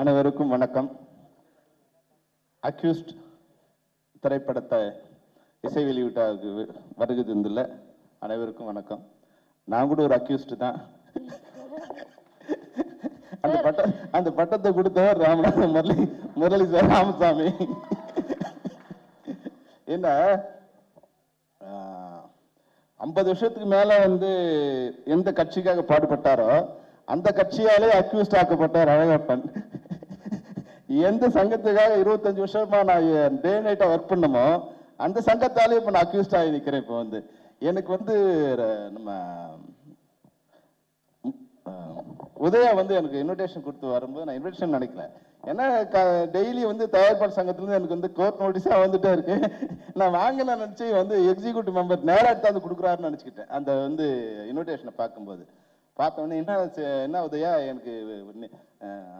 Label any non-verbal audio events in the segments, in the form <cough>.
அனைவருக்கும் வணக்கம். அக்யூஸ்ட் திரைப்படத்தை இசை வெளியீட்டாவுக்கு வருகை தந்துள்ள அனைவருக்கும் வணக்கம். நான் கூட ஒரு அக்யூஸ்ட் தான். அந்த பட்டம் அந்த பட்டத்தை கொடுத்தவர் ராமநாத முரளி முரளி சார் ராமசாமி. என்ன ஐம்பது வருஷத்துக்கு மேல வந்து எந்த கட்சிக்காக பாடுபட்டாரோ அந்த கட்சியாலே அக்யூஸ்ட் ஆக்கப்பட்டார் அழகப்பன். எந்த சங்கத்துக்காக இருபத்தஞ்சு வருஷமா நான் டே நைட்டா ஒர்க் பண்ணமோ அந்த சங்கத்தாலே இப்ப நான் அக்யூஸ்ட் ஆகி நிக்கிறேன் இப்போ வந்து. எனக்கு வந்து நம்ம உதயா வந்து எனக்கு இன்விடேஷன் கொடுத்து வரும்போது நான் இன்விடேஷன் நினைக்கல ஏன்னா டெய்லி வந்து தயார்பாடு சங்கத்துலேருந்து எனக்கு வந்து கோர்ட் நோட்டீஸாக வந்துட்டே இருக்கு. நான் வாங்கல நினச்சி வந்து எக்ஸிக்யூட்டிவ் மெம்பர் நேராக எடுத்தாந்து கொடுக்குறாருன்னு நினச்சிக்கிட்டேன். அந்த வந்து இன்விடேஷனை பார்க்கும்போது. பார்த்தோன்னே என்ன என்ன உதயா? எனக்கு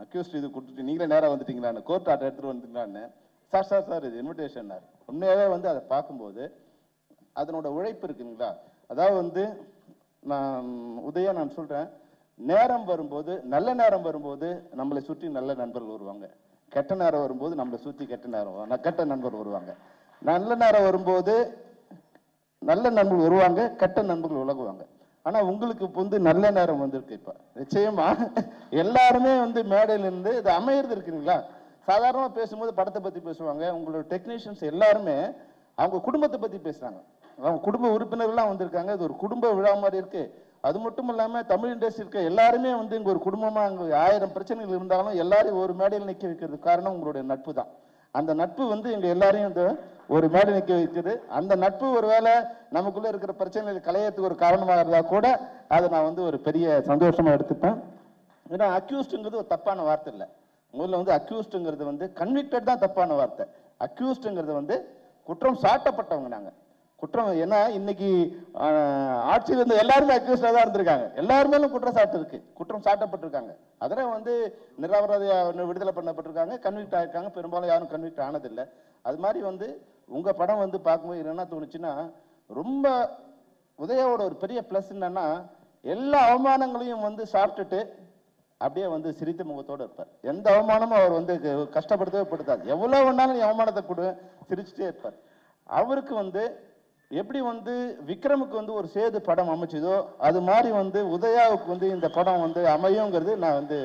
அக்யூஸ்ட் இது கொடுத்துட்டு நீங்களே நேராக வந்துட்டீங்களான்னு கோர்ட் ஆர்டர் எடுத்துகிட்டு வந்துட்டீங்களான்னு. சார் சார் சார் இது இன்விடேஷன் உண்மையாகவே வந்து அதை பார்க்கும்போது அதனோட உழைப்பு இருக்குங்களா? அதாவது வந்து நான் உதயா நான் சொல்கிறேன் நேரம் வரும்போது நல்ல நேரம் வரும்போது நம்மளை சுற்றி நல்ல நண்பர்கள் வருவாங்க. கெட்ட நேரம் வரும்போது நம்மளை சுற்றி கெட்ட நேரம் கெட்ட நண்பர் வருவாங்க. நல்ல நேரம் வரும்போது நல்ல நண்பர்கள் வருவாங்க கெட்ட நண்பர்கள் உலகுவாங்க ஆனா உங்களுக்கு வந்து நல்ல நேரம் வந்திருக்கு இப்ப. நிச்சயமா. எல்லாருமே வந்து மேடையில இருந்து இது அமையிறது இருக்குங்களா? சாதாரணமா பேசும்போது படத்தை பத்தி பேசுவாங்க. உங்களோட டெக்னீஷியன்ஸ் எல்லாருமே அவங்க குடும்பத்தை பத்தி பேசுறாங்க. அவங்க குடும்ப உறுப்பினர்கள்லாம் வந்திருக்காங்க. இது ஒரு குடும்ப விழா மாதிரி இருக்கு. அது மட்டும் இல்லாம தமிழ் இண்டஸ்ட்ரி இருக்க எல்லாருமே வந்து இங்க ஒரு குடும்பமா அங்க ஆயிரம் பிரச்சனைகள் இருந்தாலும் எல்லாரையும் ஒரு மேடையில் நிக்க வைக்கிறதுக்கு காரணம் உங்களுடைய நட்பு தான். அந்த நட்பு வந்து எங்க எல்லாரையும் வந்து ஒரு மேடை நிக்க வைக்குது. அந்த நட்பு ஒருவேளை நமக்குள்ள இருக்கிற பிரச்சனைகள் கலையத்துக்கு ஒரு காரணமாக இருந்தா கூட அதை நான் வந்து ஒரு பெரிய சந்தோஷமா எடுத்துப்பேன். ஏன்னா அக்யூஸ்டுங்கிறது ஒரு தப்பான வார்த்தை இல்லை. முதல்ல வந்து அக்யூஸ்டுங்கிறது வந்து கன்விக்டட் தான் தப்பான வார்த்தை. அக்யூஸ்டுங்கிறது வந்து குற்றம் சாட்டப்பட்டவங்க நாங்கள் குற்றம் ஏன்னா இன்னைக்கு ஆட்சியில் இருந்த எல்லாருமே அக்யூஸ்டாக தான் இருந்திருக்காங்க. எல்லாருமேலும் குற்றம் இருக்கு குற்றம் சாட்டப்பட்டிருக்காங்க. அதில் வந்து நிராபராதியா விடுதலை பண்ணப்பட்டிருக்காங்க. கன்விக்ட் ஆகிருக்காங்க பெரும்பாலும் யாரும் கன்விக்ட் ஆனதில்லை. அது மாதிரி வந்து உங்கள் படம் வந்து பார்க்கும்போது என்ன தோணுச்சுன்னா ரொம்ப உதயாவோட ஒரு பெரிய ப்ளஸ் என்னன்னா எல்லா அவமானங்களையும் வந்து சாப்பிட்டுட்டு அப்படியே வந்து சிரித்த முகத்தோடு இருப்பார். எந்த அவமானமும் அவர் வந்து கஷ்டப்படுத்தவே படுத்தாது. எவ்வளோ வேணாலும் நீ அவமானத்தை கொடு சிரிச்சுட்டே இருப்பார். அவருக்கு வந்து எப்படி வந்து விக்ரமுக்கு வந்து ஒரு சேது படம் அமைச்சதோ அது மாதிரி வந்து உதயாவுக்கு வந்து இந்த படம் வந்து அமையுங்கிறது நான் வந்து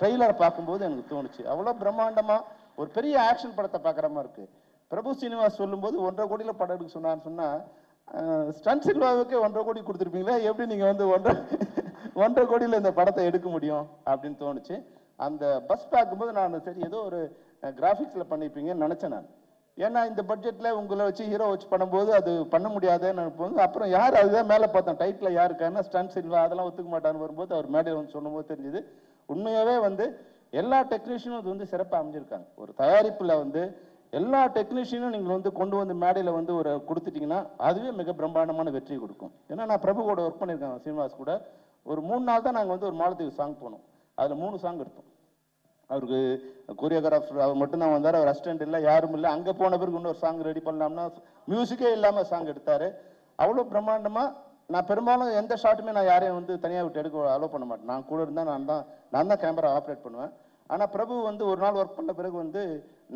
ட்ரெய்லரை பார்க்கும்போது எனக்கு தோணுச்சு. அவ்வளோ பிரம்மாண்டமாக ஒரு பெரிய ஆக்ஷன் படத்தை பார்க்குற மாதிரி இருக்கு. பிரபு சீனிவாஸ் சொல்லும்போது ஒன்றரை கோடியில் படம் எடுக்க சொன்னான்னு சொன்னால் ஸ்டன் சில்வாவுக்கே ஒன்றரை கோடி கொடுத்துருப்பீங்களா எப்படி நீங்கள் வந்து ஒன்றரை ஒன்றரை கோடியில் இந்த படத்தை எடுக்க முடியும் அப்படின்னு தோணுச்சு. அந்த பஸ் பார்க்கும்போது நான் சரி ஏதோ ஒரு கிராஃபிக்ஸில் பண்ணிப்பீங்கன்னு நினச்சேன் நான். ஏன்னா இந்த பட்ஜெட்டில் உங்களை வச்சு ஹீரோ வச்சு பண்ணும்போது அது பண்ண முடியாதுன்னு போது அப்புறம் யார் அதுதான் மேலே பார்த்தோம். டைட்டில் யாருக்காருன்னா ஸ்டன் சில்வா அதெல்லாம் ஒத்துக்க மாட்டான்னு வரும்போது அவர் மேடையில் வந்து சொல்லும்போது தெரிஞ்சுது. உண்மையாகவே வந்து எல்லா டெக்னீஷியனும் இது வந்து சிறப்பாக அமைஞ்சிருக்காங்க. ஒரு தயாரிப்பில் வந்து எல்லா டெக்னீஷியனும் நீங்கள் வந்து கொண்டு வந்து மேடையில் வந்து ஒரு கொடுத்துட்டிங்கன்னா அதுவே மிக பிரம்மாண்டமான வெற்றி கொடுக்கும். ஏன்னா நான் பிரபு கூட ஒர்க் பண்ணியிருக்கேன் சீனிவாஸ் கூட. ஒரு மூணு நாள் தான் நாங்கள் வந்து ஒரு மாலத்துக்கு சாங் போனோம். அதில் மூணு சாங் எடுத்தோம். அவருக்கு கொரியோகிராஃபர் அவர் மட்டும்தான் வந்தார். அவர் அசிஸ்டன்ட் இல்லை யாரும் இல்லை. அங்கே போன பிறகு இன்னொரு சாங் ரெடி பண்ணலாம்னா மியூசிக்கே இல்லாமல் சாங் எடுத்தார். அவ்வளோ பிரம்மாண்டமாக நான் பெரும்பாலும் எந்த ஷாட்டுமே நான் யாரையும் வந்து தனியாக விட்டு எடுக்க அலோவ் பண்ண மாட்டேன். நான் கூட இருந்தால் நான் தான் நான் தான் கேமரா ஆப்ரேட் பண்ணுவேன். ஆனால் பிரபு வந்து ஒரு நாள் ஒர்க் பண்ண பிறகு வந்து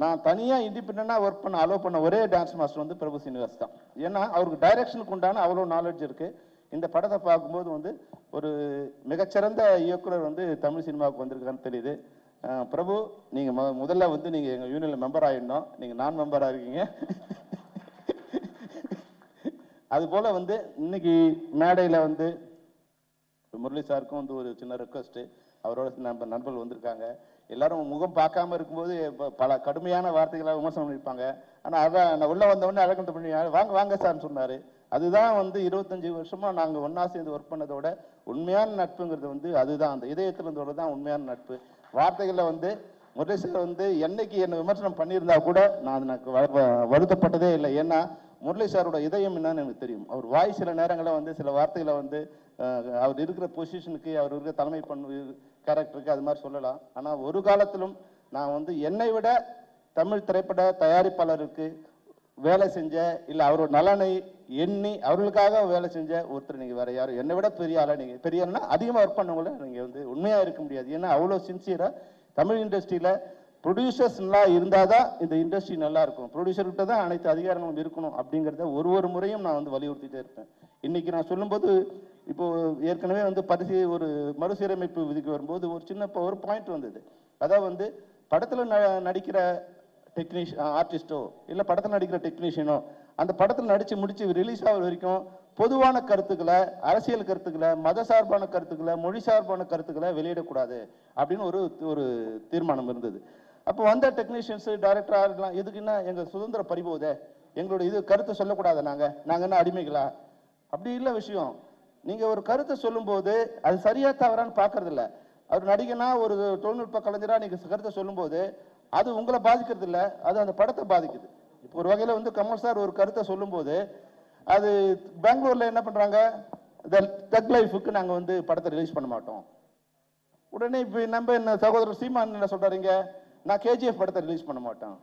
நான் தனியாக இண்டிபெண்டாக ஒர்க் பண்ண அலோவ் பண்ண ஒரே டான்ஸ் மாஸ்டர் வந்து பிரபு சீனிவாஸ் தான். ஏன்னா அவருக்கு டைரக்ஷனுக்கு உண்டான அவ்வளோ நாலேஜ் இருக்குது இந்த படத்தை பார்க்கும்போது வந்து ஒரு மிகச்சிறந்த இயக்குனர் வந்து தமிழ் சினிமாவுக்கு வந்திருக்கான்னு தெரியுது. பிரபு நீங்க மொ- முதல்ல வந்து நீங்க எங்க யூனியன்ல மெம்பர் ஆயிடணும் நீங்க நான் மெம்பரா இருக்கீங்க. அது போல வந்து இன்னைக்கு மேடையில வந்து முரளி சாருக்கும் வந்து ஒரு சின்ன ரெக்வஸ்ட் அவரோட நம்ம நண்பர்கள் வந்திருக்காங்க. எல்லாரும் முகம் பார்க்காம இருக்கும்போது பல கடுமையான வார்த்தைகளை விமர்சனம் பண்ணியிருப்பாங்க. ஆனா அதான் நான் உள்ள வந்தவொடனே உடனே அழகந்த பண்ணி வாங்க வாங்க சார்னு சொன்னாரு. அதுதான் வந்து இருபத்தஞ்சு வருஷமா நாங்க ஒன்றா சேர்ந்து ஒர்க் பண்ணதோட உண்மையான நட்புங்கிறது வந்து அதுதான். அந்த இதயத்திலிருந்தோட தான் உண்மையான நட்பு. வார்த்தைகளில் வந்து முரளி வந்து என்னைக்கு என்னை விமர்சனம் பண்ணியிருந்தா கூட நான் எனக்கு வருத்தப்பட்டதே இல்லை. ஏன்னா முரளி சாரோட இதயம் என்னன்னு எனக்கு தெரியும். அவர் வாய் சில நேரங்களில் வந்து சில வார்த்தைகளை வந்து அவர் இருக்கிற பொசிஷனுக்கு அவர் இருக்கிற தலைமை பண்ணு கேரக்டருக்கு அது மாதிரி சொல்லலாம். ஆனால் ஒரு காலத்திலும் நான் வந்து என்னை விட தமிழ் திரைப்பட தயாரிப்பாளருக்கு வேலை செஞ்ச இல்லை அவரோட நலனை எண்ணி அவர்களுக்காக வேலை செஞ்ச ஒருத்தர் நீங்கள் வேற யாரும். என்னை விட பெரிய ஆளாக நீங்கள் பெரிய ஆளுனா அதிகமாக ஒர்க் பண்ணவங்கள நீங்கள் வந்து உண்மையாக இருக்க முடியாது. ஏன்னா அவ்வளோ சின்சியராக தமிழ் இண்டஸ்ட்ரியில் ப்ரொடியூசர்ஸ் நல்லா இருந்தால் தான் இந்த இண்டஸ்ட்ரி நல்லா இருக்கும். ப்ரொடியூசர்கிட்ட தான் அனைத்து அதிகாரங்களும் இருக்கணும் அப்படிங்கிறத ஒரு ஒரு முறையும் நான் வந்து வலியுறுத்திட்டே இருப்பேன். இன்னைக்கு நான் சொல்லும்போது இப்போ ஏற்கனவே வந்து பரிசு ஒரு மறுசீரமைப்பு விதிக்கு வரும்போது ஒரு சின்ன இப்போ ஒரு பாயிண்ட் வந்தது. அதாவது வந்து படத்தில் ந நடிக்கிற டெக்னீஷியன் ஆர்டிஸ்ட்டோ இல்லை படத்தில் நடிக்கிற டெக்னீஷியனோ அந்த படத்தில் நடித்து முடித்து ரிலீஸ் ஆகிற வரைக்கும் பொதுவான கருத்துக்களை அரசியல் கருத்துக்களை மத சார்பான கருத்துக்களை மொழி சார்பான கருத்துக்களை வெளியிடக்கூடாது அப்படின்னு ஒரு ஒரு தீர்மானம் இருந்தது. அப்போ வந்த டெக்னீஷியன்ஸு டைரக்டர் இருக்கலாம் எதுக்குன்னா எங்கள் சுதந்திர பறிபோகுதே எங்களோட இது கருத்தை சொல்லக்கூடாது நாங்கள் நாங்கள் என்ன அடிமைகளா? அப்படி இல்லை விஷயம். நீங்கள் ஒரு கருத்தை சொல்லும்போது அது சரியாக தவறான்னு பார்க்கறதில்ல. அவர் நடிகனா ஒரு தொழில்நுட்ப கலைஞராக நீங்கள் கருத்தை சொல்லும்போது அது உங்களை பாதிக்கிறது இல்லை அது அந்த படத்தை பாதிக்குது. இப்போ ஒரு வகையில் வந்து கமல் சார் ஒரு கருத்தை சொல்லும்போது அது பெங்களூரில் என்ன பண்ணுறாங்க தக் லைஃபுக்கு நாங்கள் வந்து படத்தை ரிலீஸ் பண்ண மாட்டோம். உடனே இப்போ நம்ம என்ன சகோதரர் சீமான் என்ன சொல்கிறாருங்க நான் கேஜிஎஃப் படத்தை ரிலீஸ் பண்ண மாட்டோம்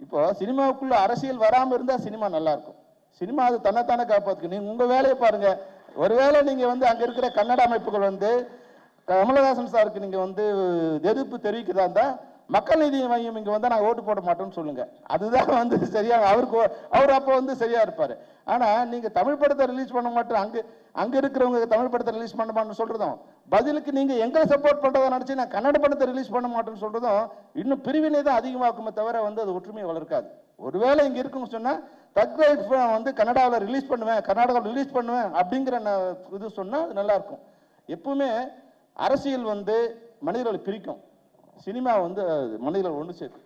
இப்போ சினிமாவுக்குள்ள அரசியல் வராமல் இருந்தால் சினிமா நல்லாயிருக்கும் சினிமா அது தன்னைத்தானே காப்பாற்றுக்கு நீங்கள் உங்கள் வேலையை பாருங்கள் ஒருவேளை நீங்கள் வந்து அங்கே இருக்கிற கன்னட அமைப்புகள் வந்து கமலஹாசன் சாருக்கு நீங்கள் வந்து எதிர்ப்பு தெரிவிக்கிறதா இருந்தால் மக்கள் நீதி மையம் இங்கே வந்தால் நாங்கள் ஓட்டு போட மாட்டோம்னு சொல்லுங்க. அதுதான் வந்து சரியாக அவருக்கு அவர் அப்போ வந்து சரியாக இருப்பார். ஆனால் நீங்கள் தமிழ் படத்தை ரிலீஸ் பண்ண மாட்டோம் அங்கே அங்கே இருக்கிறவங்க தமிழ் படத்தை ரிலீஸ் பண்ண மாட்டோம்னு சொல்கிறதும் பதிலுக்கு நீங்கள் எங்களை சப்போர்ட் பண்ணுறதை நினச்சி நான் கன்னட படத்தை ரிலீஸ் பண்ண மாட்டேன்னு சொல்கிறதும் இன்னும் பிரிவினை தான் அதிகமாக்குமே தவிர வந்து அது ஒற்றுமையை வளர்க்காது. ஒருவேளை இங்கே இருக்குன்னு சொன்னால் தக் லைஃப் வந்து கன்னடாவில் ரிலீஸ் பண்ணுவேன் கர்நாடகாவில் ரிலீஸ் பண்ணுவேன் அப்படிங்கிற நான் இது சொன்னால் அது நல்லாயிருக்கும் எப்பவுமே அரசியல் வந்து மனிதர்களை பிரிக்கும். சினிமா வந்து மனிதர்கள் ஒன்று சேர்த்து.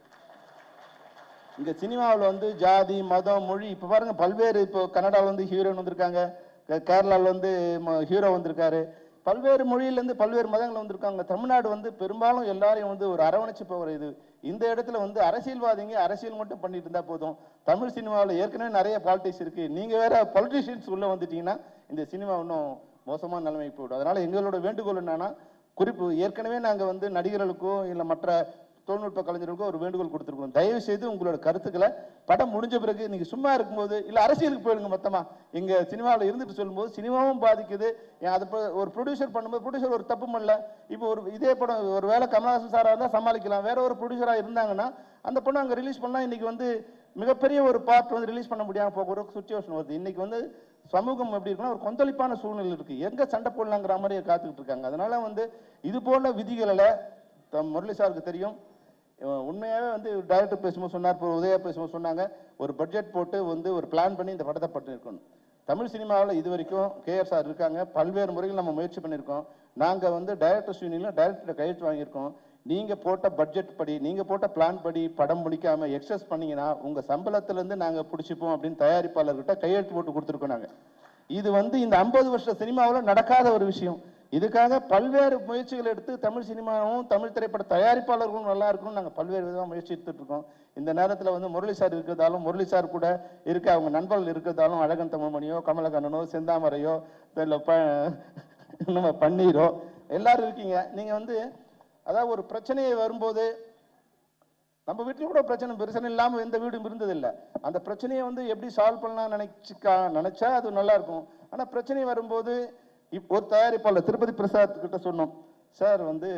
இங்க சினிமாவில் வந்து ஜாதி மதம் மொழி இப்போ பாருங்க பல்வேறு இப்போ கன்னடாவில் வந்து ஹீரோயின் வந்திருக்காங்க. கேரளாவில் வந்து ஹீரோ வந்திருக்காரு. பல்வேறு மொழியிலேருந்து பல்வேறு மதங்கள் வந்திருக்காங்க. தமிழ்நாடு வந்து பெரும்பாலும் எல்லாரையும் வந்து ஒரு அரவணைச்சு போகிற இது. இந்த இடத்துல வந்து அரசியல்வாதிங்க அரசியல் மட்டும் பண்ணிட்டு இருந்தா போதும். தமிழ் சினிமாவில் ஏற்கனவே நிறைய பாலிட்டிக்ஸ் இருக்கு. நீங்க வேற பொலிட்டிஷியன்ஸ் உள்ள வந்துட்டீங்கன்னா இந்த சினிமா இன்னும் மோசமான நிலைமைக்கு போயிடும். அதனால எங்களோட வேண்டுகோள் என்னன்னா குறிப்பு ஏற்கனவே நாங்கள் வந்து நடிகர்களுக்கோ இல்லை மற்ற தொழில்நுட்ப கலைஞர்களுக்கோ ஒரு வேண்டுகோள் கொடுத்துருக்கோம் தயவு செய்து உங்களோட கருத்துக்களை படம் முடிஞ்ச பிறகு நீங்கள் சும்மா இருக்கும்போது இல்லை அரசியலுக்கு போயிடுங்க மொத்தமாக இங்கே சினிமாவில் இருந்துட்டு சொல்லும்போது சினிமாவும் பாதிக்குது. ஏன் அது ஒரு ப்ரொடியூசர் பண்ணும்போது ப்ரொடியூசர் ஒரு தப்பு பண்ணல. இப்போ ஒரு இதே படம் ஒரு வேளை கமல்ஹாசன் சாராக இருந்தால் சமாளிக்கலாம். வேற ஒரு ப்ரொடியூசராக இருந்தாங்கன்னா அந்த படம் அங்கே ரிலீஸ் பண்ணால் இன்றைக்கி வந்து மிகப்பெரிய ஒரு பார்ட் வந்து ரிலீஸ் பண்ண முடியாமல் போகிற ஒரு சுச்சுவேஷன் வருது. இன்றைக்கி வந்து சமூகம் எப்படி இருக்குன்னா ஒரு கொந்தளிப்பான சூழ்நிலை இருக்கு. எங்க சண்டை போடலாங்கிற மாதிரி காத்துக்கிட்டு இருக்காங்க. அதனால வந்து இது போல விதிகளில் தம் முரளி சாருக்கு தெரியும். உண்மையாகவே வந்து டைரக்டர் பேசும்போது சொன்னார் இப்போ உதயா பேசும்போது சொன்னாங்க ஒரு பட்ஜெட் போட்டு வந்து ஒரு பிளான் பண்ணி இந்த படத்தை பண்ணியிருக்கணும் தமிழ் சினிமாவில் இது வரைக்கும் கேஆர் சார் இருக்காங்க. பல்வேறு முறைகள் நம்ம முயற்சி பண்ணியிருக்கோம். நாங்கள் வந்து டைரக்டர்ஸ் யூனியனில் டைரக்டர் கையெழுத்து வாங்கியிருக்கோம். நீங்கள் போட்ட பட்ஜெட் படி நீங்கள் போட்ட பிளான் படி படம் முடிக்காம எக்ஸஸ் பண்ணீங்கன்னா உங்கள் சம்பளத்திலேருந்து நாங்கள் பிடிச்சிப்போம் அப்படின்னு தயாரிப்பாளர்கிட்ட கையெழுத்து போட்டு கொடுத்துருக்கோம் நாங்கள் இது வந்து இந்த ஐம்பது வருஷ சினிமாவில் நடக்காத ஒரு விஷயம். இதுக்காக பல்வேறு முயற்சிகள் எடுத்து தமிழ் சினிமாவும் தமிழ் திரைப்பட தயாரிப்பாளர்களும் நல்லா இருக்கணும் நாங்கள் பல்வேறு விதமாக முயற்சி எடுத்துட்டு இருக்கோம் இந்த நேரத்தில் வந்து முரளி சார் இருக்கிறதாலும் முரளி சார் கூட இருக்க அவங்க நண்பர்கள் இருக்கிறதாலும் அழகன் தமிழ்மணியோ கமலக்கண்ணனோ செந்தாமரையோ இல்லை ப நம்ம பன்னீரோ எல்லாரும் இருக்கீங்க. நீங்கள் வந்து அதாவது ஒரு பிரச்சனையை வரும்போது நம்ம வீட்டில் கூட பிரச்சனை பிரச்சனை இல்லாமல் எந்த வீடும் இருந்ததில்லை. அந்த பிரச்சனையை வந்து எப்படி சால்வ் பண்ணலாம் நினைச்சிக்கா நினச்சா அது நல்லா இருக்கும். ஆனால் பிரச்சனை வரும்போது இப்போ ஒரு தயாரிப்பாளர் திருப்பதி பிரசாத் கிட்ட சொன்னோம் சார் வந்து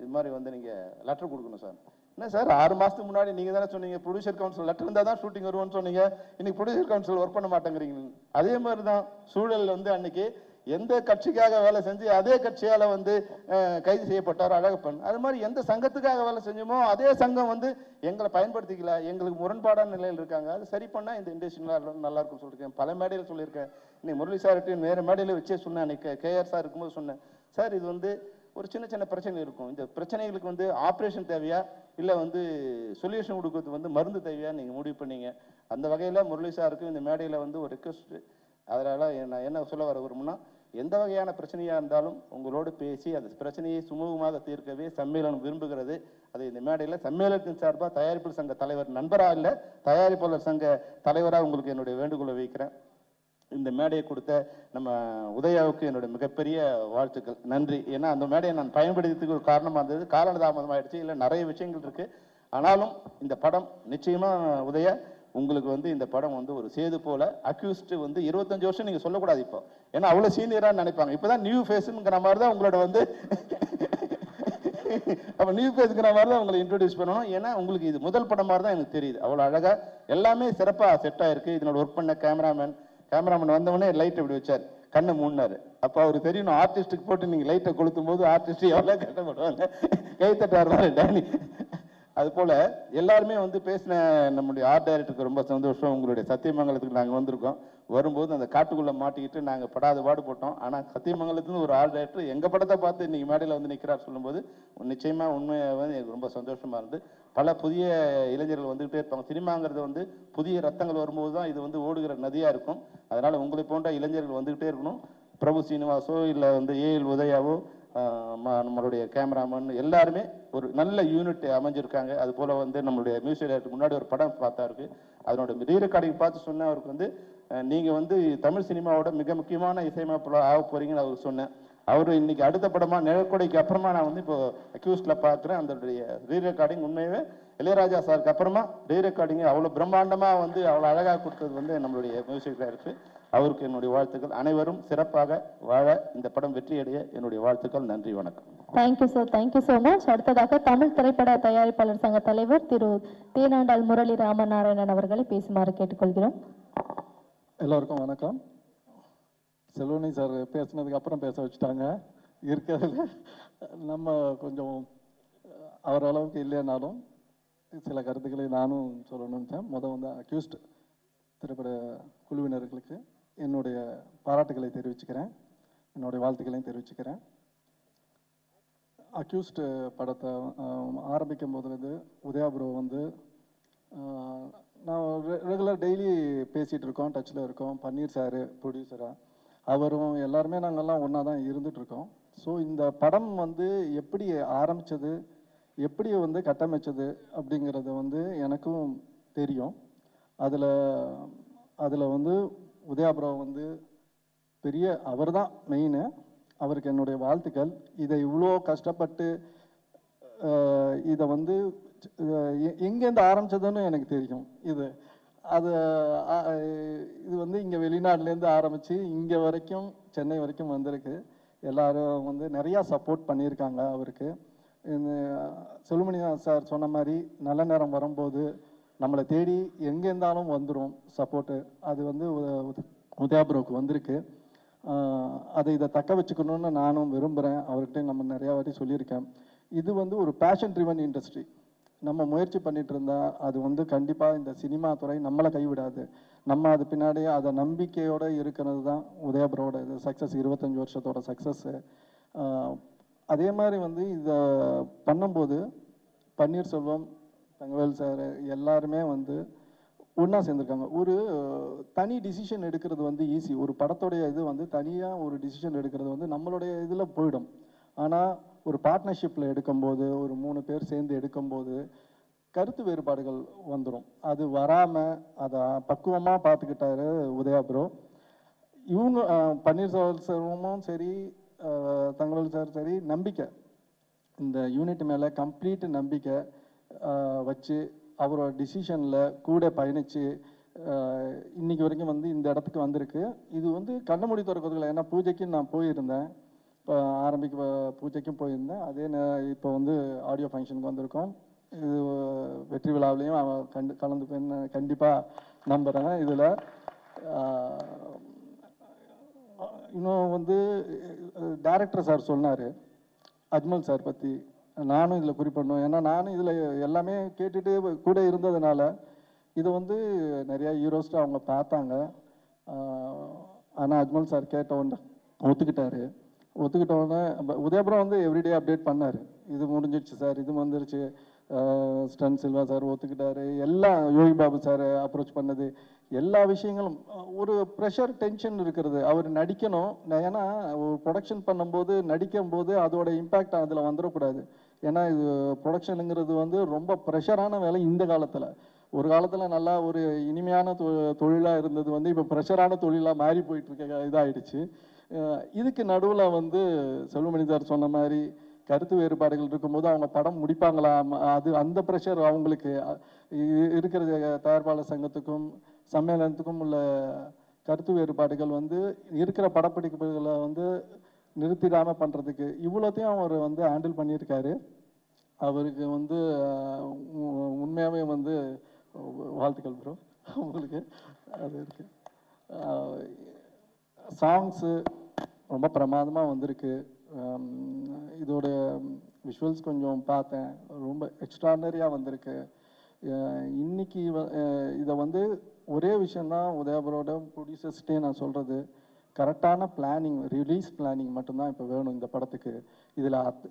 இது மாதிரி வந்து நீங்கள் லெட்டர் கொடுக்கணும் சார். என்ன சார் ஆறு மாதத்துக்கு முன்னாடி நீங்கள் தானே சொன்னீங்க ப்ரொடியூசர் கவுன்சில் லெட்டர் இருந்தால் தான் ஷூட்டிங் வருவோம்னு சொன்னீங்க. இன்னைக்கு ப்ரொடியூசர் கவுன்சில் ஒர்க் பண்ண மாட்டேங்கிறீங்க. அதே மாதிரி தான் சூழல் வந்து அன்னைக்கு எந்த கட்சிக்காக வேலை செஞ்சு அதே கட்சியால் வந்து கைது செய்யப்பட்டார் அழகப்பன். அது மாதிரி எந்த சங்கத்துக்காக வேலை செஞ்சோமோ அதே சங்கம் வந்து எங்களை பயன்படுத்திக்கல எங்களுக்கு முரண்பாடான நிலையில் இருக்காங்க. அது சரி பண்ணால் இந்த இண்டஸ்ட்ரி நல்லா நல்லா இருக்கும் சொல்லியிருக்கேன். பல மேடையில் சொல்லியிருக்கேன். இன்னைக்கு முரளி சார்கிட்டையும் வேறு மேடையில் வச்சே சொன்னேன் அன்னைக்கு. கேஆர் சார் இருக்கும்போது சொன்னேன். சார் இது வந்து ஒரு சின்ன சின்ன பிரச்சனை இருக்கும். இந்த பிரச்சனைகளுக்கு வந்து ஆப்ரேஷன் தேவையா? இல்லை வந்து சொல்யூஷன் கொடுக்கறது வந்து மருந்து தேவையா? நீங்கள் முடிவு பண்ணீங்க. அந்த வகையில் முரளி சாருக்கும் இந்த மேடையில் வந்து ஒரு ரிக்வஸ்ட்டு அதனால் நான் என்ன சொல்ல வர விரும்புனா எந்த வகையான பிரச்சனையாக இருந்தாலும் உங்களோடு பேசி அந்த பிரச்சனையை சுமூகமாக தீர்க்கவே சம்மேளனம் விரும்புகிறது. அது இந்த மேடையில் சம்மேளனத்தின் சார்பாக தயாரிப்பு சங்க தலைவர் நண்பராக இல்லை தயாரிப்பாளர் சங்க தலைவராக உங்களுக்கு என்னுடைய வேண்டுகோளை வைக்கிறேன். இந்த மேடையை கொடுத்த நம்ம உதயாவுக்கு என்னுடைய மிகப்பெரிய வாழ்த்துக்கள். நன்றி. ஏன்னா அந்த மேடையை நான் பயன்படுத்துறதுக்கு ஒரு காரணமாக இருந்தது. காலதாமதம் ஆயிடுச்சு இல்லை நிறைய விஷயங்கள் இருக்குது ஆனாலும் இந்த படம் நிச்சயமாக உதயா உங்களுக்கு வந்து இந்த படம் வந்து ஒரு சேது போல அக்யூஸ்ட் வந்து இருபத்தஞ்சு வருஷம் நீங்க சொல்லக்கூடாது இப்போ. ஏன்னா அவ்வளவு சீனியரா நினைப்பாங்க. இப்பதான் நியூ ஃபேஸ்ங்கிற மாதிரி தான் உங்களோட வந்து அப்போ நியூ பேசுகிற மாதிரி தான் உங்களை இன்ட்ரோடியூஸ் பண்ணணும். ஏன்னா உங்களுக்கு இது முதல் படம் மாதிரி தான் எனக்கு தெரியுது. அவ்வளோ அழகா எல்லாமே சிறப்பாக செட் ஆயிருக்கு. இதனோட ஒர்க் பண்ண கேமராமேன் கேமராமேன் வந்தவொடனே லைட் இப்படி வச்சார். கண்ணை மூடினாரு. அப்போ அவர் தெரியணும் ஆர்டிஸ்ட்டுக்கு போட்டு நீங்கள் லைட்டை கொளுத்தும் போது ஆர்டிஸ்ட் எவ்வளோ கஷ்டப்படுவாங்க. <laughs> கைத்தட்டாரு டேனி. அது போல் எல்லாருமே வந்து பேசின நம்முடைய ஆர்ட் டைரக்டருக்கு ரொம்ப சந்தோஷம். உங்களுடைய சத்தியமங்கலத்துக்கு நாங்கள் வந்திருக்கோம். வரும்போது அந்த காட்டுக்குள்ளே மாட்டிக்கிட்டு நாங்கள் படாத பாடு போட்டோம். ஆனால் சத்தியமங்கலத்துலேருந்து ஒரு ஆர்ட் டைரக்டர் எங்கள் படத்தை பார்த்து இன்றைக்கி மேடையில் வந்து நிற்கிறார் சொல்லும்போது நிச்சயமாக உண்மையாக வந்து எனக்கு ரொம்ப சந்தோஷமாக இருந்து பல புதிய இளைஞர்கள் வந்துக்கிட்டே இருப்பாங்க. சினிமாங்கிறது வந்து புதிய ரத்தங்கள் வரும்போது தான் இது வந்து ஓடுகிற நதியாக இருக்கும். அதனால் உங்களை போன்ற இளைஞர்கள் வந்துக்கிட்டே இருக்கணும். பிரபு சீனிவாசோ இல்லை வந்து ஏஎல் உதயாவோ நம்மளுடைய கேமராமேன் எல்லாருமே ஒரு நல்ல யூனிட் அமைஞ்சிருக்காங்க. அது போல வந்து நம்மளுடைய மியூசிக் டைரக்டர் முன்னாடி ஒரு படம் பார்த்தா இருக்கு அதனோட ரீ ரெக்கார்டிங் பார்த்து சொன்னேன் அவருக்கு வந்து நீங்கள் வந்து தமிழ் சினிமாவோட மிக முக்கியமான இசையமைப்பில் ஆக போறீங்கன்னு அவர் சொன்னேன் அவர் இன்னைக்கு அடுத்த படமாக நிழற்கொடைக்கு அப்புறமா நான் வந்து இப்போ அக்யூஸ்டில் பார்க்குறேன். அதனுடைய ரீ ரெக்கார்டிங் இளையராஜா சாருக்கு அப்புறமா ரீ ரெக்கார்டிங் அவ்வளோ பிரம்மாண்டமாக வந்து அவ்வளோ அழகாக கொடுத்தது வந்து நம்மளுடைய மியூசிக் டைரக்டர் அவருக்கு என்னுடைய வாழ்த்துக்கள். அனைவரும் சிறப்பாக வாழ இந்த படம் வெற்றியடைய என்னுடைய வாழ்த்துக்கள். நன்றி வணக்கம். Thank you sir thank you so much அடுத்ததாக தமிழ் திரைப்பட தயாரிப்பாளர் சங்க தலைவர் திரு தேனாண்டாள் முரளி ராமநாராயணன் அவர்களை பேசுமாறு கேட்டுக்கொள்கிறோம். எல்லோருக்கும் வணக்கம். செல்வனி சார் பேசுனதுக்கு அப்புறம் பேச வச்சுட்டாங்க. இருக்கிறதுல நம்ம கொஞ்சம் அவர் அளவுக்கு இல்லைனாலும் சில கருத்துக்களை நானும் சொல்லணும்னு முத வந்து அக்யூஸ்ட் திரைப்பட குழுவினர்களுக்கு என்னுடைய பாராட்டுகளை தெரிவிச்சுக்கிறேன். என்னுடைய வாழ்த்துக்களையும் தெரிவிச்சுக்கிறேன். அக்யூஸ்டு படத்தை ஆரம்பிக்கும் போது வந்து உதயா ப்ரோ வந்து நான் ரெகுலர் டெய்லி பேசிகிட்டு இருக்கோம் டச்சில் இருக்கோம். பன்னீர் சார் ப்ரொடியூசராக அவரும் எல்லாருமே நாங்கள்லாம் ஒன்றா தான் இருந்துகிட்ருக்கோம் ஸோ இந்த படம் வந்து எப்படி ஆரம்பிச்சது எப்படி வந்து கட்டமைச்சது அப்படிங்கிறது வந்து எனக்கும் தெரியும். அதில் அதில் வந்து உதயாபுரம் வந்து பெரிய அவர் தான் மெயினு அவருக்கு என்னுடைய வாழ்த்துக்கள். இதை இவ்வளோ கஷ்டப்பட்டு இதை வந்து எங்கேருந்து ஆரம்பிச்சதுன்னு எனக்கு தெரியும். இது அது இது வந்து இங்கே வெளிநாட்டிலேருந்து ஆரம்பித்து இங்கே வரைக்கும் சென்னை வரைக்கும் வந்திருக்கு. எல்லாரும் வந்து நிறையா சப்போர்ட் பண்ணியிருக்காங்க அவருக்கு. இந்த செல்லுமணி சார் சொன்ன மாதிரி நல்ல நேரம் வரும்போது நம்மளை தேடி எங்கே இருந்தாலும் வந்துடும் சப்போர்ட்டு அது வந்து உத- ப்ரோக்கு வந்திருக்கு. அதை இதை தக்க வச்சுக்கணும்னு நானும் விரும்புகிறேன் அவர்கிட்ட நம்ம நிறையா வாட்டி சொல்லியிருக்கேன். இது வந்து ஒரு பேஷன் ட்ரிவன் இண்டஸ்ட்ரி நம்ம முயற்சி பண்ணிட்டு இருந்தா அது வந்து கண்டிப்பாக இந்த சினிமா துறை நம்மளை கைவிடாது. நம்ம அது பின்னாடி அதை நம்பிக்கையோடு இருக்கிறது தான் உதயபுரோட இது. சக்ஸஸ் இருபத்தஞ்சி வருஷத்தோட சக்ஸஸ்ஸு அதே மாதிரி வந்து இதை பண்ணும்போது பன்னீர்செல்வம் தங்கவேல் சார் எல்லாருமே வந்து ஒன்றா சேர்ந்துருக்காங்க. ஒரு தனி டிசிஷன் எடுக்கிறது வந்து ஈஸி ஒரு படத்துடைய இது வந்து தனியாக ஒரு டிசிஷன் எடுக்கிறது வந்து நம்மளுடைய இதில் போயிடும். ஆனால் ஒரு பார்ட்னர்ஷிப்பில் எடுக்கும்போது ஒரு மூணு பேர் சேர்ந்து எடுக்கும்போது கருத்து வேறுபாடுகள் வந்துடும் அது வராமல் அதை பக்குவமாக பார்த்துக்கிட்டாரு உதயா ப்ரோ இவங்க அஹ், பன்னீர்செல்வம் செல்வமும் சரி தங்கவேல் சார் சரி நம்பிக்கை. இந்த யூனிட் மேலே கம்ப்ளீட் நம்பிக்கை. வச்சு அவரோட டிசிஷனில் கூட பயணித்து இன்னைக்கு வரைக்கும் வந்து இந்த இடத்துக்கு வந்திருக்கு. இது வந்து கண்ண மூடி திறக்கிறதுல ஏன்னா பூஜைக்கு நான் போயிருந்தேன். இப்போ ஆரம்பிக்க பூஜைக்கும் போயிருந்தேன். அதே நே- இப்போ வந்து ஆடியோ ஃபங்க்ஷனுக்கு வந்திருக்கோம். இது வெற்றி விழாவிலையும் அவன் கண்டு கலந்துப்பேன்னு கண்டிப்பாக நம்புகிறேன் இதில். இன்னும் வந்து டேரக்டர் சார் சொன்னார். அஜ்மல் சார் பற்றி நானும் இதில் குறிப்பிடணும். ஏன்னா நானும் இதில் எல்லாமே கேட்டுட்டு கூட இருந்ததுனால இது வந்து நிறையா ஹீரோஸ்ட்டு அவங்க பார்த்தாங்க. ஆனால் அஜ்மல் சார் கேட்ட ஒத்துக்கிட்டாரு. ஒத்துக்கிட்ட உதயபுரம் வந்து எவ்ரிடே அப்டேட் பண்ணார். இது முடிஞ்சிடுச்சு சார் இது வந்துருச்சு. ஸ்டன் சில்வா சார் ஒத்துக்கிட்டாரு. எல்லாம் யோகி பாபு சார் அப்ரோச் பண்ணது. எல்லா விஷயங்களும் ஒரு ப்ரெஷர் டென்ஷன் இருக்கிறது. அவர் நடிக்கணும். ஏன்னா ஒரு ப்ரொடக்ஷன் பண்ணும்போது நடிக்கும் போது அதோட இம்பேக்ட் அதில் வந்துடக்கூடாது ஏன்னா இது ப்ரொடக்ஷனுங்கிறது வந்து ரொம்ப ப்ரெஷரான வேலை இந்த காலத்தில். ஒரு காலத்தில் நல்லா ஒரு இனிமையான தொ தொழிலாக இருந்தது வந்து இப்போ ப்ரெஷரான தொழிலாக மாறி போயிட்டுருக்க இதாகிடுச்சு இதாயிடுச்சு இதுக்கு நடுவில் வந்து செல்வமணி சார் சொன்ன மாதிரி கருத்து வேறுபாடுகள் இருக்கும்போது அவங்க படம் முடிப்பாங்களா? அது அந்த ப்ரெஷர் அவங்களுக்கு இருக்கிற தயாரிப்பாளர் சங்கத்துக்கும் சம்மேளனத்துக்கும் உள்ள கருத்து வேறுபாடுகள் வந்து இருக்கிற படப்பிடிப்புகளை வந்து நிறுத்திடாம பண்ணுறதுக்கு இவ்வளோத்தையும் அவர் வந்து ஹேண்டில் பண்ணியிருக்காரு. அவருக்கு வந்து உண்மையாகவே வந்து வாழ்த்துக்கள் ப்ரோ உங்களுக்கு அது இருக்கு. சாங்ஸு ரொம்ப பிரமாதமாக வந்திருக்கு. இதோட விஷுவல்ஸ் கொஞ்சம் பார்த்தேன். ரொம்ப எக்ஸ்ட்ராடனரியாக வந்திருக்கு. இன்னைக்கு வ- இதை வந்து ஒரே விஷயந்தான் உதயபுரோட ப்ரொடியூசர்ஸ்டே நான் சொல்கிறது கரெக்டான பிளானிங் ரிலீஸ் பிளானிங் மட்டும்தான் இப்போ வேணும் இந்த படத்துக்கு. இதில் அத்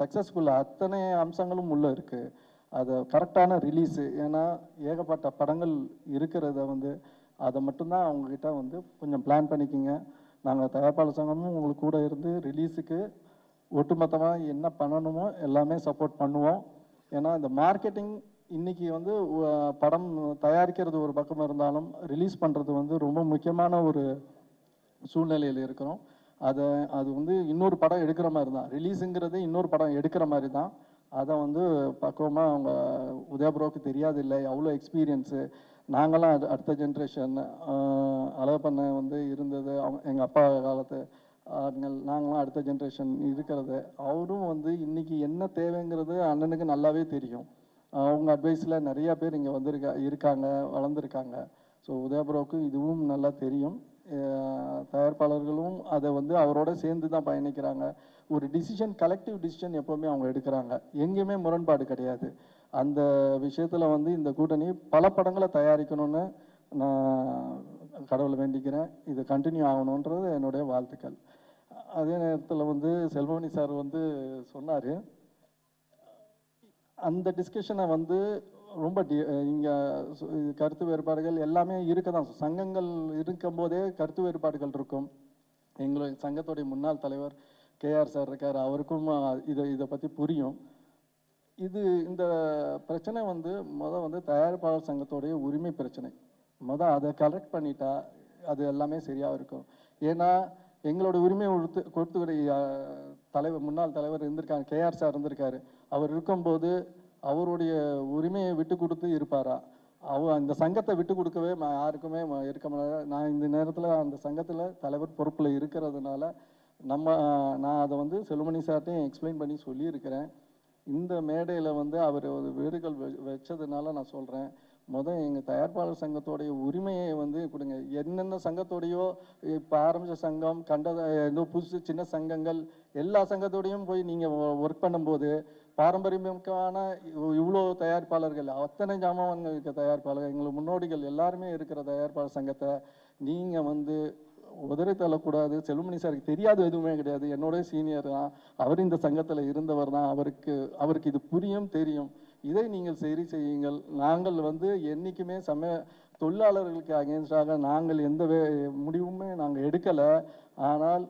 சக்ஸஸ்ஃபுல் அத்தனை அம்சங்களும் உள்ளே இருக்குது அதை கரெக்டான ரிலீஸு ஏன்னா ஏகப்பட்ட படங்கள் இருக்கிறத வந்து அதை மட்டும்தான் அவங்கக்கிட்ட வந்து கொஞ்சம் பிளான் பண்ணிக்கிங்க. நாங்கள் தயாரிப்பாளர் சங்கமும் உங்களுக்கு கூட இருந்து ரிலீஸுக்கு ஒட்டுமொத்தமாக என்ன பண்ணணுமோ எல்லாமே சப்போர்ட் பண்ணுவோம். ஏன்னா இந்த மார்க்கெட்டிங் இன்றைக்கி வந்து படம் தயாரிக்கிறது ஒரு பக்கம் இருந்தாலும் ரிலீஸ் பண்ணுறது வந்து ரொம்ப முக்கியமான ஒரு சூழ்நிலையில் இருக்கிறோம். அதை அது வந்து இன்னொரு படம் எடுக்கிற மாதிரி தான் ரிலீஸுங்கிறது இன்னொரு படம் எடுக்கிற மாதிரி தான் அதை வந்து பக்குவமாக அவங்க உதயபுரோக்கு தெரியாது இல்லை அவ்வளோ எக்ஸ்பீரியன்ஸு நாங்களாம் அது அடுத்த ஜென்ரேஷன் அழகப்பண்ண வந்து இருந்தது அவங்க எங்கள் அப்பா காலத்து ஆட்கள் நாங்களாம் அடுத்த ஜென்ரேஷன் இருக்கிறது. அவரும் வந்து இன்றைக்கி என்ன தேவைங்கிறது அண்ணனுக்கு நல்லாவே தெரியும். அவங்க அட்வைஸில் நிறையா பேர் இங்கே வந்திருக்கா இருக்காங்க வளர்ந்துருக்காங்க. ஸோ உதயபுரோவுக்கு இதுவும் நல்லா தெரியும். தயாரிப்பாளர்களும் அதை வந்து அவரோட சேர்ந்து தான் பயணிக்கிறாங்க. ஒரு டிசிஷன் கலெக்டிவ் டிசிஷன் எப்போவுமே அவங்க எடுக்கிறாங்க. எங்கேயுமே முரண்பாடு கிடையாது. அந்த விஷயத்தில் வந்து இந்த கூட்டணி பல படங்களை தயாரிக்கணும்னு நான் கடவுளை வேண்டிக்கிறேன். இது கண்டினியூ ஆகணுன்றது என்னுடைய வாழ்த்துக்கள். அதே நேரத்தில் வந்து செல்வமணி சார் வந்து சொன்னார். அந்த டிஸ்கஷனை வந்து ரொம்ப இங்கே கருத்து வேறுபாடுகள் எல்லாமே இருக்க தான் சங்கங்கள் இருக்கும்போதே கருத்து வேறுபாடுகள் இருக்கும். எங்களுடைய சங்கத்துடைய முன்னாள் தலைவர் கேஆர் சார் இருக்கார் அவருக்கும் இதை இதை பற்றி புரியும். இது இந்த பிரச்சனை வந்து மொதல் வந்து தயாரிப்பாளர் சங்கத்தோடைய உரிமை பிரச்சனை. முத அதை கரெக்ட் பண்ணிட்டா அது எல்லாமே சரியாக இருக்கும். ஏன்னா எங்களோட உரிமை கொடுத்து கொடுத்துக்கிற தலைவர் முன்னாள் தலைவர் இருந்திருக்காங்க கேஆர் சார் இருந்திருக்காரு. அவர் இருக்கும்போது அவருடைய உரிமையை விட்டு கொடுத்து இருப்பாரா? அவ அந்த சங்கத்தை விட்டு கொடுக்கவே யாருக்குமே ம- இருக்க முடியாது. நான் இந்த நேரத்தில் அந்த சங்கத்தில் தலைவர் பொறுப்பில் இருக்கிறதுனால நம்ம நான் அதை வந்து செல்வமணி சார்ட்டையும் எக்ஸ்பிளைன் பண்ணி சொல்லியிருக்கிறேன். இந்த மேடையில் வந்து அவர் ஒரு வச்சதுனால நான் சொல்கிறேன் முதல் எங்கள் தயாரிப்பாளர் சங்கத்தோடைய உரிமையை வந்து கொடுங்க. என்னென்ன சங்கத்தோடையோ இப்போ ஆரம்பித்த சங்கம் கண்டத ஏதோ புதுசு சின்ன சங்கங்கள் எல்லா சங்கத்தோடையும் போய் நீங்கள் ஒர்க் பண்ணும்போது பாரம்பரியமான இவ்வளோ தயாரிப்பாளர்கள் அத்தனை ஜாமான்கள் இருக்க தயாரிப்பாளர்கள் எங்களுக்கு முன்னோடிகள் எல்லாருமே இருக்கிற தயாரிப்பாளர் சங்கத்தை நீங்கள் வந்து உதறி தள்ளக்கூடாது. செல்வமணி சாருக்கு தெரியாது எதுவுமே கிடையாது. என்னோட சீனியர் தான். அவர் இந்த சங்கத்தில் இருந்தவர் தான். அவருக்கு அவருக்கு இது புரியும் தெரியும். இதை நீங்கள் சரி செய்யுங்கள். நாங்கள் வந்து என்றைக்குமே சம தொழிலாளர்களுக்கு அகேன்ஸ்டாக நாங்கள் எந்த வே முடிவுமே நாங்கள் எடுக்கலை. ஆனால்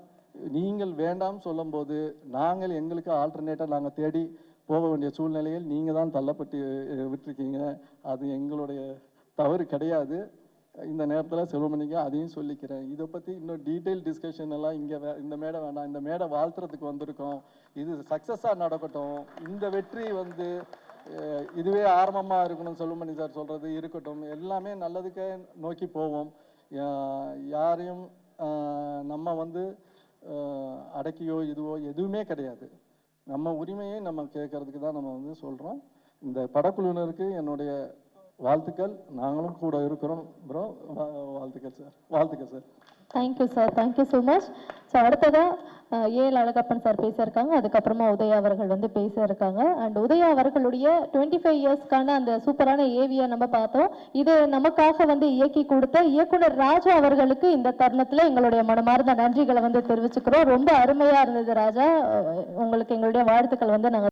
நீங்கள் வேண்டாம் சொல்லும்போது நாங்கள் எங்களுக்கு ஆல்டர்னேட்டாக நாங்கள் தேடி போக வேண்டிய சூழ்நிலையில் நீங்கள் தான் தள்ளப்பட்டு விட்டுருக்கீங்க. அது எங்களுடைய தவறு கிடையாது. இந்த நேரத்தில் செல்வமணிக்கு அதையும் சொல்லிக்கிறேன். இதை பற்றி இன்னும் டீட்டெயில் டிஸ்கஷன் எல்லாம் இங்கே வே இந்த மேடை வேண்டாம் இந்த மேடை வாழ்த்துறதுக்கு வந்திருக்கோம். இது சக்ஸஸாக நடக்கட்டும். இந்த வெற்றி வந்து இதுவே ஆரம்பமாக இருக்கணும் செல்வமணி சார் சொல்கிறது இருக்கட்டும். எல்லாமே நல்லதுக்கே நோக்கி போவோம். யாரையும் நம்ம வந்து அடக்கியோ இதுவோ எதுவுமே கிடையாது. நம்ம உரிமையை நம்ம கேட்கறதுக்கு தான் நம்ம வந்து சொல்கிறோம் இந்த படக்குழுவினருக்கு என்னுடைய வாழ்த்துக்கள். நாங்களும் கூட இருக்கிறோம் ப்ரோ வாழ்த்துக்கள் சார் வாழ்த்துக்கள் sir thank you sir thank you so much so அடுத்ததாக ஏஎல் அழகப்பன் சார் பேசியிருக்காங்க. அதுக்கப்புறமா உதயா அவர்கள் வந்து பேசியிருக்காங்க. அண்ட் உதயா அவர்களுடைய டுவெண்ட்டி ஃபைவ் இயர்ஸ்க்கான அந்த சூப்பரான ஏவியை நம்ம பார்த்தோம். இது நமக்காக வந்து இயக்கி கொடுத்த இயக்குனர் ராஜா அவர்களுக்கு இந்த தருணத்தில் எங்களுடைய மனமார்ந்த நன்றிகளை வந்து தெரிவிச்சுக்கிறோம். ரொம்ப அருமையாக இருந்தது ராஜா. உங்களுக்கு எங்களுடைய வாழ்த்துக்கள் வந்து நாங்கள்